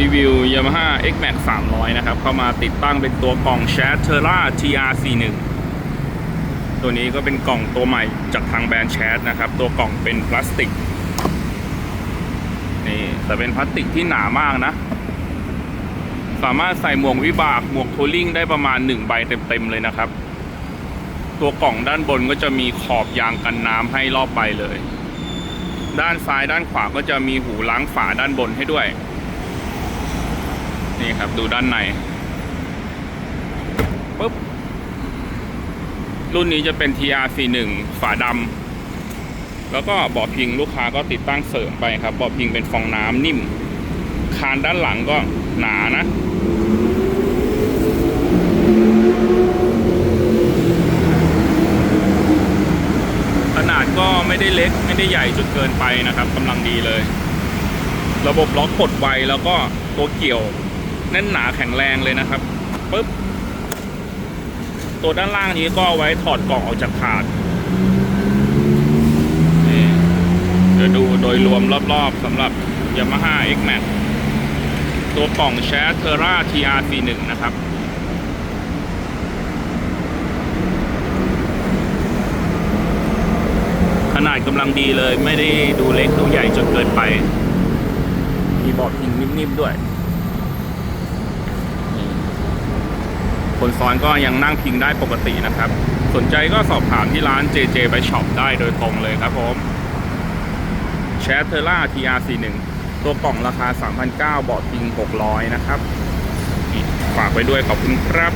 รีวิว Yamaha X Max 300 นะครับ เข้ามาติดตั้งเป็นตัวกล่อง c h a t e r a TR41 ตัวนี้ก็เป็นกล่องตัวใหม่จากทางแบรนด์แชทนะครับ ตัวกล่องเป็นพลาสติกนี่แต่เป็นพลาสติกที่หนามากนะ สามารถใส่หมวกวิบากหมวกทัวริงได้ประมาณ 1 ใบเต็มๆเลยนะครับ ตัวกล่องด้านบนก็จะมีขอบยางกันน้ำให้รอบใบเลย ด้านซ้ายด้านขวาก็จะมีหูล้างฝาด้านบนให้ด้วย นี่ครับดูด้านในปุ๊บรุ่นนี้จะเป็น TR41 ฝาดำแล้วก็บาะพิงลูกค้าก็ติดตั้งเสริมไปครับบาะพิงเป็นฟองน้ำนิ่ม คานด้านหลังก็หนานะขนาดก็ไม่ได้เล็กไม่ได้ใหญ่จนเกินไปนะครับกำลังดีเลย ระบบล็อกกดไวแล้วก็ตัวเกี่ยว แน่นหนาแข็งแรงเลยนะครับปึ๊บตัวด้านล่างนี้ก็เอาไว้ถอดกล่องออกจากถาดนี่เดี๋ยวดูโดยรวมรอบๆสำหรับ Yamaha X Max ตัวกล่อง c h a t e r a TR41 นะครับ ขนาดกำลังดีเลยไม่ได้ดูเล็กดูใหญ่จนเกินไป มีเบาะพิงนิ่มๆด้วย คนซ้อนก็ยังนั่งพิงได้ปกตินะครับ สนใจก็สอบถามที่ร้าน JJ by Shop ได้โดยตรงเลยครับผมแชทเทอร่า TR41 ตัวกล่องราคา 3,900เบาะพิง 600 นะครับ ฝากไว้ด้วยขอบคุณครับ